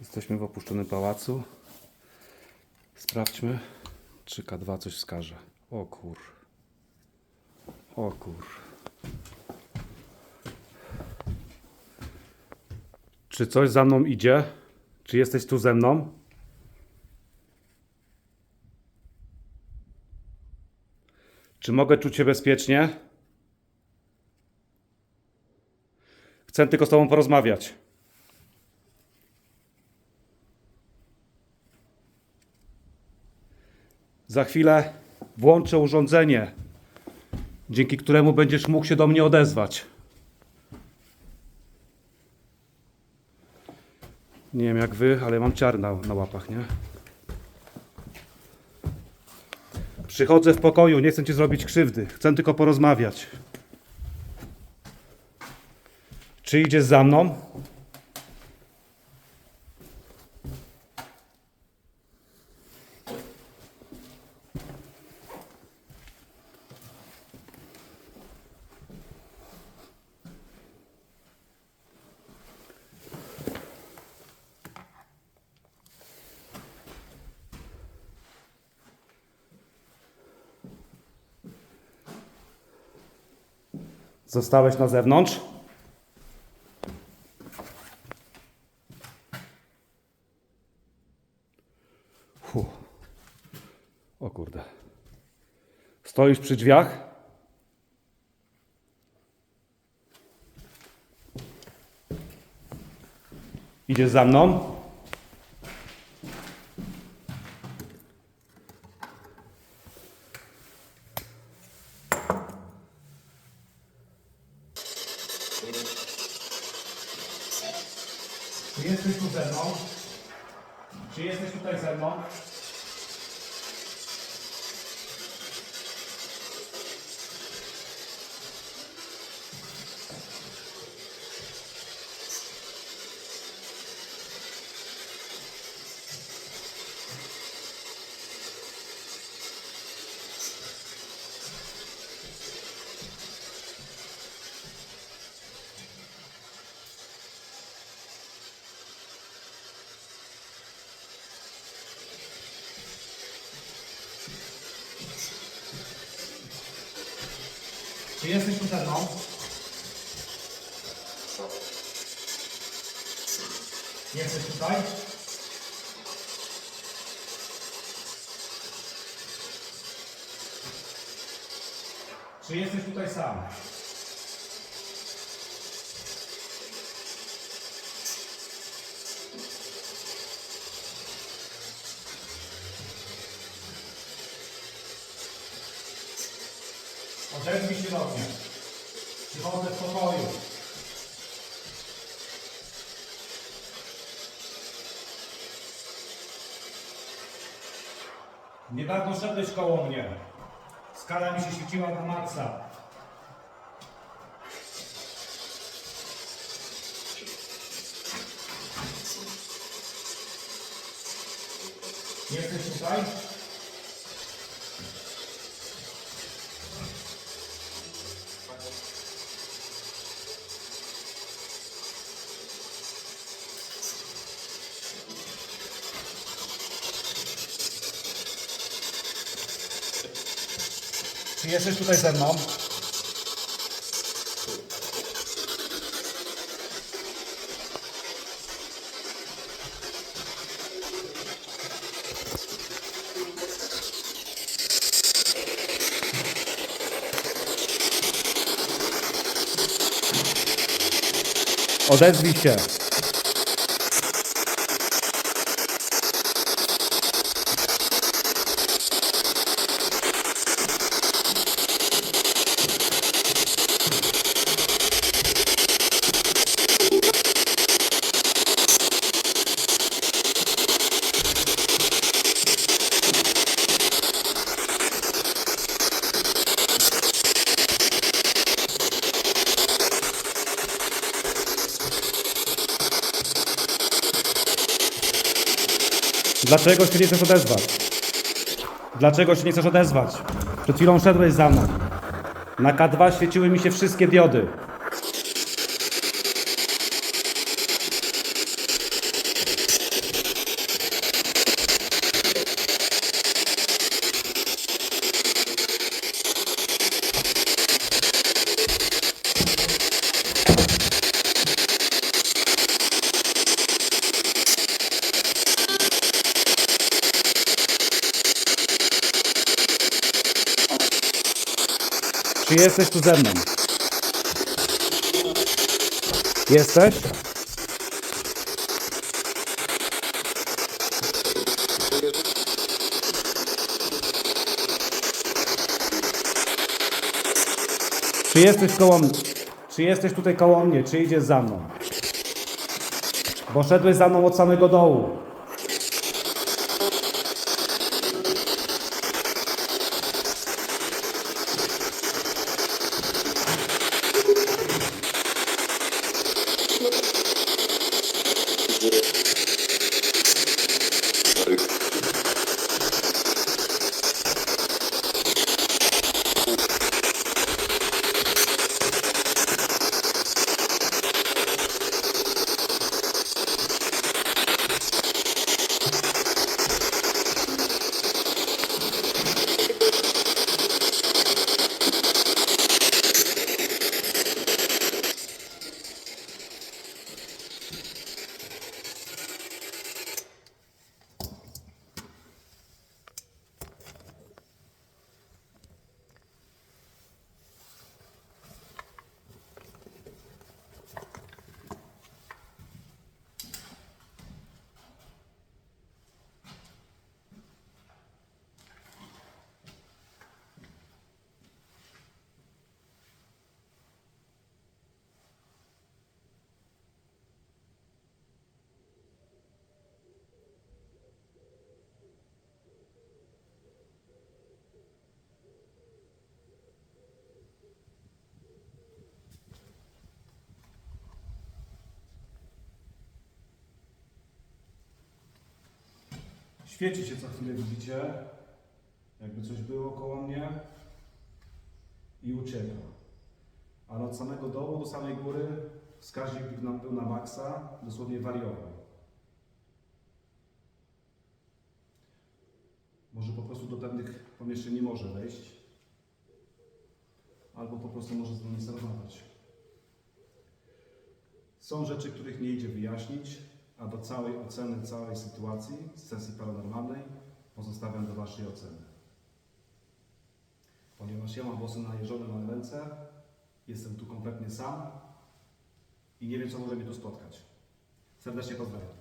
Jesteśmy w opuszczonym pałacu. Sprawdźmy, czy K2 coś wskaże. O kur. O kur. Czy coś za mną idzie? Czy jesteś tu ze mną? Czy mogę czuć się bezpiecznie? Chcę tylko z Tobą porozmawiać. Za chwilę włączę urządzenie, dzięki któremu będziesz mógł się do mnie odezwać. Nie wiem jak wy, ale mam ciar na, na łapach, nie? Przychodzę w pokoju, nie chcę ci zrobić krzywdy, chcę tylko porozmawiać. Czy idziesz za mną? Zostałeś na zewnątrz? Fu. O kurde. Stoisz przy drzwiach? Idziesz za mną? Czy jesteś tutaj ze mną? Czy jesteś tu ze mną? Jesteś tutaj? Czy jesteś tutaj sam? Odezwij się do mnie. Przychodzę w pokoju. Niedawno szedłeś koło mnie. Skala mi się świeciła na maksa. Jesteś tutaj? Jesteś tutaj ze mną? Odezwij się. Dlaczego się nie chcesz odezwać? Dlaczego się nie chcesz odezwać? Przed chwilą szedłeś za mną. Na K2 świeciły mi się wszystkie diody. Czy jesteś tu ze mną? Jesteś? Czy jesteś koło mnie? Czy jesteś tutaj koło mnie? Czy idziesz za mną? Bo szedłeś za mną od samego dołu. Świeci się co chwilę, widzicie? Jakby coś było koło mnie i ucieka. Ale od samego dołu do samej góry wskaźnik był na, maksa, dosłownie wariował. Może po prostu do pewnych pomieszczeń nie może wejść, albo po prostu może z nami zarządzać. Są rzeczy, których nie idzie wyjaśnić, a do całej oceny całej sytuacji z sesji paranormalnej pozostawiam do Waszej oceny. Ponieważ ja mam włosy najeżone na ręce, jestem tu kompletnie sam i nie wiem, co może mnie tu spotkać. Serdecznie pozdrawiam.